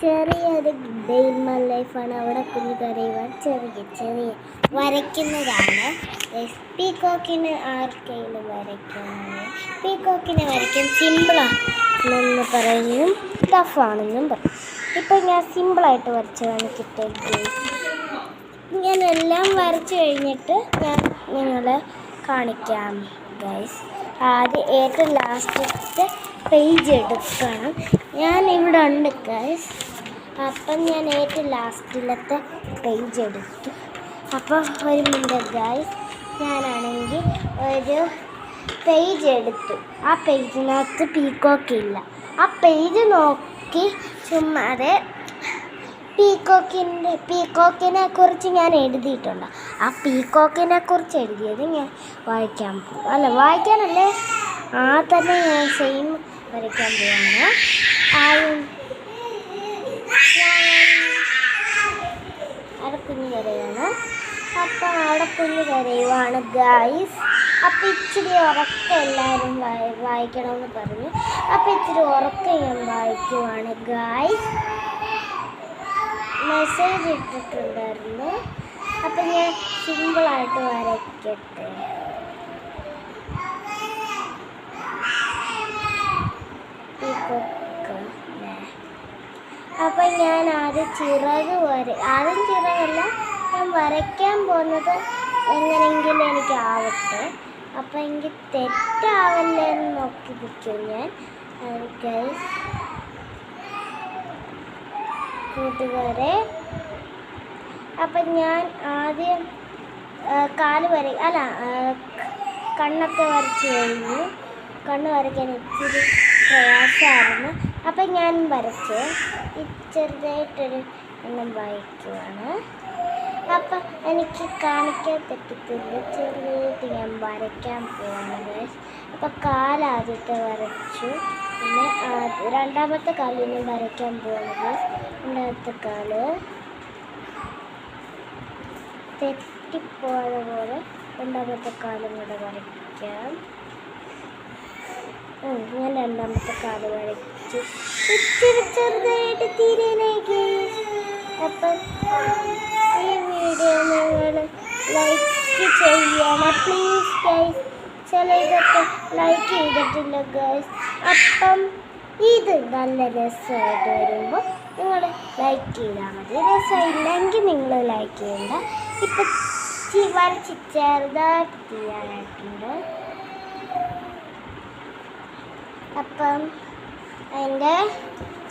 ചെറിയൊരു day in my ലൈഫാണ് അവിടെ കുഞ്ഞു കരയുവാൻ ചെറിയ ചെറിയ വരയ്ക്കുന്നതാണ്. പീകോക്കിന് ആർക്കെങ്കിലും വരയ്ക്കാനാണ്. പീകോക്കിനെ വരയ്ക്കാൻ സിമ്പിളാണെന്ന് പറയുന്നതും ടഫാണെന്നും പറയും. ഇപ്പം ഞാൻ സിമ്പിളായിട്ട് വരച്ച് കാണിക്കട്ടെ എല്ലാം വരച്ച് കഴിഞ്ഞിട്ട് ഞാൻ നിങ്ങളെ കാണിക്കാം ഗൈസ് ആദ്യം ഏറ്റവും ലാസ്റ്റത്തെ പേജ് എടുക്കണം. ഞാൻ ഇവിടെ ഉണ്ട് ഗൈസ് അപ്പം ഞാൻ ഏറ്റവും ലാസ്റ്റിലത്തെ പേജ് എടുത്തു. അപ്പം ഒരു മിനിറ്റ് ഗൈസ് ഞാനാണെങ്കിൽ ഒരു പേജ് എടുത്തു. ആ പേജിനകത്ത് പീക്കോക്ക് ഇല്ല. ആ പേജ് നോക്കി ചുമ്മാതെ പീക്കോക്കിന്റെ പീക്കോക്കിനെ കുറിച്ച് ഞാൻ എഴുതിയിട്ടുണ്ട്. ആ പീക്കോക്കിനെ കുറിച്ച് എഴുതിയത് ഞാൻ വായിക്കാൻ പോകും അല്ല വായിക്കാനല്ലേ? ആ തന്നെ ഞാൻ സെയിം വരയ്ക്കാൻ പോവാണ്. ആദ്യം അവിടെ കുഞ്ഞു കരയാണ് അപ്പം അവിടെ കുഞ്ഞു കരയുവാണ് ഗായ്സ് അപ്പം ഇച്ചിരി ഉറക്കം എല്ലാവരും വായി വായിക്കണമെന്ന് പറഞ്ഞു. അപ്പം ഇച്ചിരി ഉറക്കം ഞാൻ വായിക്കുവാണ് ഗായ്സ് മെസ്സേജ് ഇട്ടിട്ടുണ്ടായിരുന്നു. അപ്പം ഞാൻ സിമ്പിളായിട്ട് വരയ്ക്കട്ടെ. ഈ അപ്പം ഞാൻ ആദ്യം ചിറക് വര ആദ്യം ചിറകല്ല ഞാൻ വരയ്ക്കാൻ പോകുന്നത് എങ്ങനെയെങ്കിലും എനിക്ക് ആവട്ടെ അപ്പം എനിക്ക് തെറ്റാവല്ലേ എന്ന് നോക്കി നിൽക്കും ഞാൻ ഗൈസ് കൂട്ടുകാരെ അപ്പം ഞാൻ ആദ്യം കാൽ വര അല്ല കണ്ണൊക്കെ വരച്ച് കഴിഞ്ഞു. കണ്ണ് വരയ്ക്കാൻ ഇച്ചിരി പ്രയാസമായിരുന്നു. അപ്പം ഞാൻ വരച്ച്. ചെറുതായിട്ടൊരു എണ്ണം വായിക്കുവാണ്. അപ്പം എനിക്ക് കാണിക്കാൻ പറ്റത്തില്ല. ചെറുതായിട്ട് ഞാൻ വരയ്ക്കാൻ പോവാണ് അപ്പൊ കാലാദ്യത്തെ വരച്ചു. പിന്നെ രണ്ടാമത്തെ രണ്ടാമത്തെ കാലിന് വരയ്ക്കാൻ guys. രണ്ടാമത്തെ കാൽ. തെറ്റിപ്പോയ പോലെ രണ്ടാമത്തെ കാലും കൂടെ വരയ്ക്കാം. ഞാൻ രണ്ടാമത്തെ കാട് വരച്ചു. ഇച്ചിരി ചെറുതായിട്ട് തീരാനായി അപ്പം ഈ വീഡിയോ നിങ്ങൾ ലൈക്ക് ചെയ്യണം. പ്ലീസ് ഗൈസ് ചില ഇതൊക്കെ ലൈക്ക് ചെയ്തിട്ടില്ല ഗൈസ് അപ്പം ഇത് നല്ല രസമായിട്ട് വരുമ്പോൾ നിങ്ങൾ ലൈക്ക് ചെയ്താൽ മതി. രസമില്ലെങ്കിൽ നിങ്ങൾ ലൈക്ക് ചെയ്യണ്ട. ഇപ്പം വരച്ച് ചെറുതായിട്ട് ചെയ്യാനായിട്ടുണ്ട് അപ്പം അതിന്റെ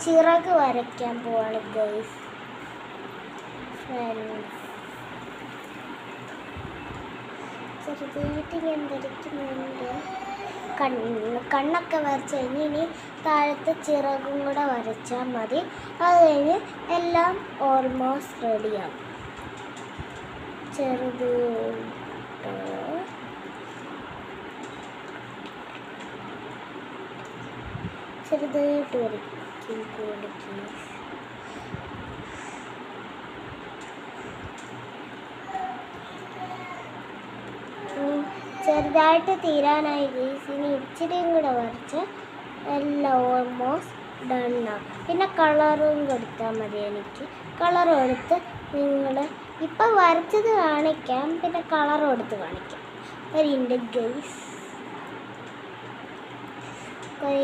ചിറക് വരയ്ക്കാൻ പോവാണ് ഗൈസ് ചെറുതായിട്ട് വരയ്ക്കുന്നുണ്ട്. കണ്ണ് കണ്ണൊക്കെ വരച്ച് കഴിഞ്ഞ് ഇനി താഴത്തെ ചിറകും കൂടെ വരച്ചാൽ മതി. അത് കഴിഞ്ഞ് എല്ലാം ഓൾമോസ്റ്റ് റെഡിയാവും ചെറുത് ചെറുതായിട്ട് ചെറുതായിട്ട് തീരാനായി ഗീസ് ഇനി ഇച്ചിരിയും കൂടെ വരച്ച് എല്ലാം ഓൾമോസ്റ്റ് ഡണ്ണാണ് പിന്നെ കളറും കൊടുത്താൽ മതി എനിക്ക്. കളർ കൊടുത്ത് നിങ്ങൾ ഇപ്പം വരച്ചത് കാണിക്കാം. പിന്നെ കളർ കൊടുത്ത് കാണിക്കാം. ഒരു ഇണ്ട് ഗൈസ് കുറേ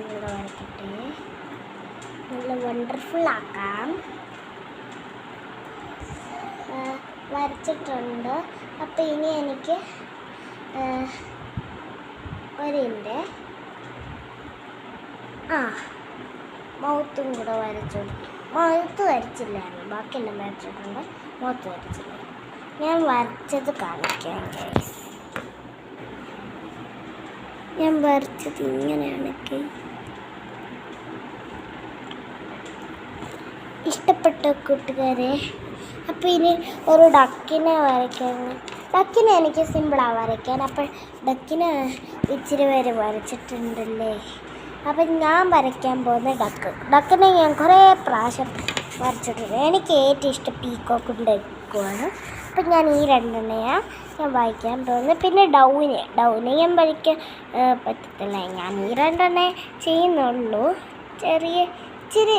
ഇതുകൂടെ വരയ്ക്കട്ടെ നല്ല വണ്ടർഫുൾ ആക്കാം. വരച്ചിട്ടുണ്ട്. അപ്പം ഇനി എനിക്ക് ഒരിന്റെ ആ മൗത്തും കൂടെ വരച്ചു. മൗത്ത് വരച്ചില്ലായിരുന്നു. ബാക്കിയെല്ലാം വരച്ചിട്ടുണ്ട്. മൗത്ത് വരച്ചില്ല. ഞാൻ വരച്ചത് കാണിക്കാം. ഞാൻ വരച്ചത് ഇങ്ങനെയാണ് guys. ഇഷ്ടപ്പെട്ട കൂട്ടുകാരെ അപ്പോൾ ഇനി ഒരു ഡക്കിനെ വരയ്ക്കാൻ. ഡക്കിനെ എനിക്ക് സിമ്പിളാണ് വരയ്ക്കാൻ. അപ്പോൾ ഡക്കിനെ ഇച്ചിരി പേര് വരച്ചിട്ടുണ്ടല്ലേ? അപ്പം ഞാൻ വരയ്ക്കാൻ പോകുന്ന ഡക്ക്. ഡക്കിനെ ഞാൻ കുറേ പ്രാവശ്യം വരച്ചിട്ടുണ്ട്. എനിക്ക് ഏറ്റവും ഇഷ്ടം പീക്കോക്കിന്റെ ഡക്കുമാണ് അപ്പം ഞാൻ ഈ രണ്ടെണ്ണയാണ് ഞാൻ വായിക്കാൻ പോകുന്നത്. പിന്നെ ഡൗനെ. ഡൗനെ ഞാൻ വരയ്ക്കാൻ പറ്റത്തില്ല. ഞാൻ ഈ രണ്ടെണ്ണേ ചെയ്യുന്നുള്ളൂ. ചെറിയ ഇച്ചിരി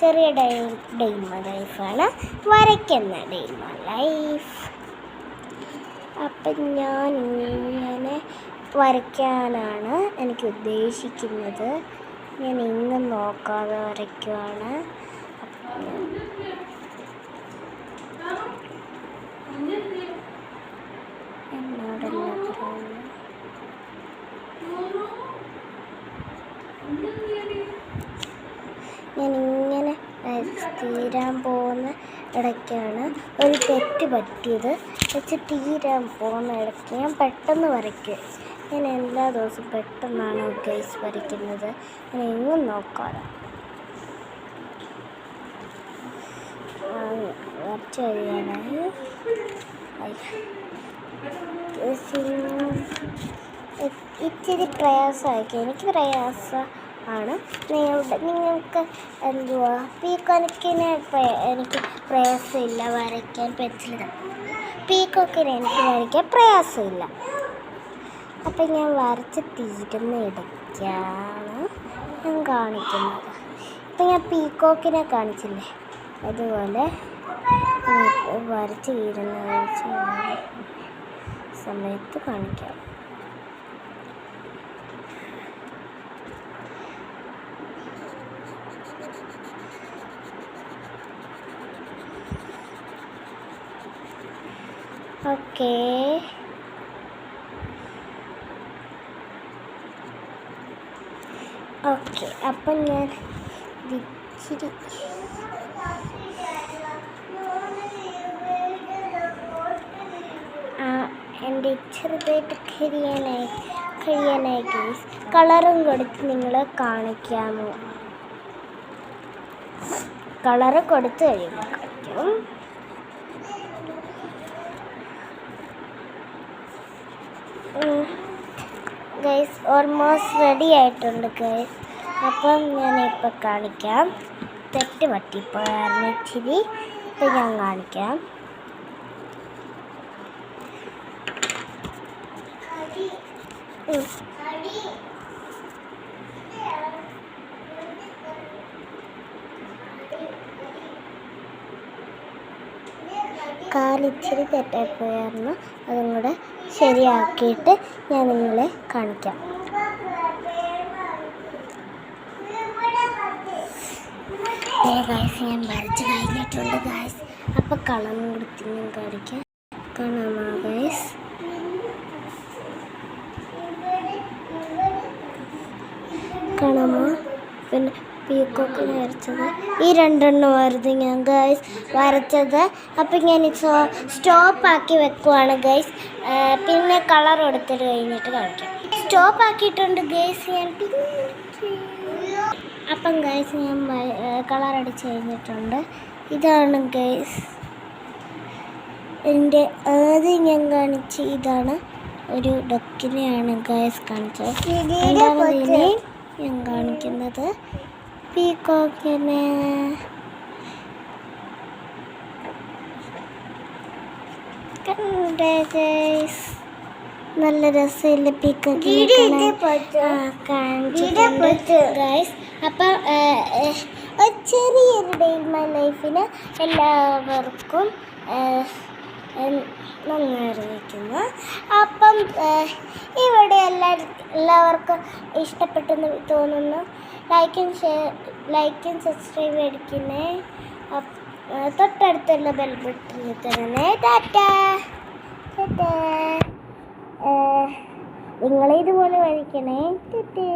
ചെറിയ ഡൈ ഡെയ്മ ലൈഫാണ്. വരയ്ക്കുന്ന ഡെയ്മ ലൈഫ്. അപ്പം ഞാൻ ഇങ്ങനെ വരയ്ക്കാനാണ് എനിക്ക് ഉദ്ദേശിക്കുന്നത്. ഞാൻ ഇന്നും നോക്കാതെ വരയ്ക്കുവാണ്. എന്നോടെല്ലാം ഞാൻ തീരാൻ പോകുന്ന ഇടയ്ക്കാണ് ഒരു തെറ്റ് പറ്റിയത്. വെച്ച് തീരാൻ പോകുന്ന ഇടയ്ക്ക് ഞാൻ പെട്ടെന്ന് വരയ്ക്കും. ഞാൻ എല്ലാ ദിവസവും പെട്ടെന്നാണ് ഗൈസ് വരയ്ക്കുന്നത്. ഞാൻ എങ്ങും നോക്കാതെ വരച്ച് കഴിയാനായി. ഇച്ചിരി പ്രയാസമായിരിക്കും. എനിക്ക് പ്രയാസം. ആണ്. നിങ്ങളുടെ നിങ്ങൾക്ക് എന്തുവാ? പീക്കോക്കിനെ എനിക്ക് പ്രയാസമില്ല വരയ്ക്കാൻ പറ്റില്ല പീക്കോക്കിനെ എനിക്ക് വരയ്ക്കാൻ പ്രയാസമില്ല. അപ്പം ഞാൻ വരച്ച് തീരുന്ന ഇടയ്ക്കാണ് ഞാൻ കാണിക്കുന്നത്. ഇപ്പം ഞാൻ പീക്കോക്കിനെ കാണിച്ചില്ലേ? അതുപോലെ വരച്ച് തീരുന്ന സമയത്ത് കാണിക്കാം. ഓക്കേ. ഓക്കെ അപ്പം ഞാൻ ഇച്ചിരി എന്റെ ചെറുതായിട്ട് കഴിയാനായി കഴിയാനായി ഗേസ് കളറും കൊടുത്ത് നിങ്ങൾ കാണിക്കാമോ? കളറ് കൊടുത്ത് കഴിയുമ്പോൾ കാണിക്കും ഗൈസ് ഓൾമോസ്റ്റ് റെഡി ആയിട്ടുണ്ട് ഗൈസ് അപ്പം ഇപ്പം കാണിക്കാം. തെറ്റ് പറ്റിപ്പോയായിരുന്നു ഇച്ചിരി. ഇപ്പം ഞാൻ കാണിക്കാം. കാലിച്ചിരി തെറ്റായിപ്പോയായിരുന്നു. അതും കൂടെ ശരിയാക്കിയിട്ട് ഞാൻ നിങ്ങളെ കാണിക്കാം. ഗായ്സ് ഞാൻ വരച്ച് കഴിഞ്ഞിട്ടുണ്ട് ഗായ്സ് അപ്പോൾ കളറും കൊടുത്ത് ഞാൻ കാണിക്കാം. കാണാമോ ഗായ്സ് കാണാമോ പിന്നെ പീക്കോക്ക് വരച്ചത് ഈ രണ്ടെണ്ണമായിരുന്നു ഞാൻ ഗൈസ് വരച്ചത്. അപ്പം ഞാൻ സ്റ്റോപ്പ് ആക്കി വെക്കുവാണ് ഗൈസ് പിന്നെ കളർ കൊടുത്തിട്ട് കഴിഞ്ഞിട്ട് കാണിക്കാം. സ്റ്റോപ്പ് ആക്കിയിട്ടുണ്ട് ഗൈസ് ഞാൻ. അപ്പം ഗൈസ് ഞാൻ കളർ അടിച്ച് കഴിഞ്ഞിട്ടുണ്ട്. ഇതാണ് ഗൈസ് എന്റെ ആദ്യം ഞാൻ കാണിച്ച ഇതാണ് ഒരു ഡൊക്കിനെയാണ് ഗൈസ് കാണിച്ചത്. ഞാൻ കാണിക്കുന്നത് പീക്കോക്കിനെ നല്ല രസമില്ല പീക്കോക്കിനെ കാണിച്ചിട്ടുണ്ട് ഗൈസ് അപ്പം ചെറിയൊരു ഡേ മൈ ലൈഫിന് എല്ലാവർക്കും നന്ദി അറിയിക്കുന്നു അപ്പം ഇവിടെ എല്ലാ എല്ലാവർക്കും ഇഷ്ടപ്പെട്ടെന്ന് തോന്നുന്നു. ലൈക്കും ഷെയർ ലൈക്കും സബ്സ്ക്രൈബ് അടിക്കുന്നേ. തൊട്ടടുത്തുള്ള ബെൽ ബട്ടണിൽ തന്നെ ടാറ്റാ. ടാറ്റാ. നിങ്ങളിതുപോലെ വരയ്ക്കണേ. ടാറ്റേ.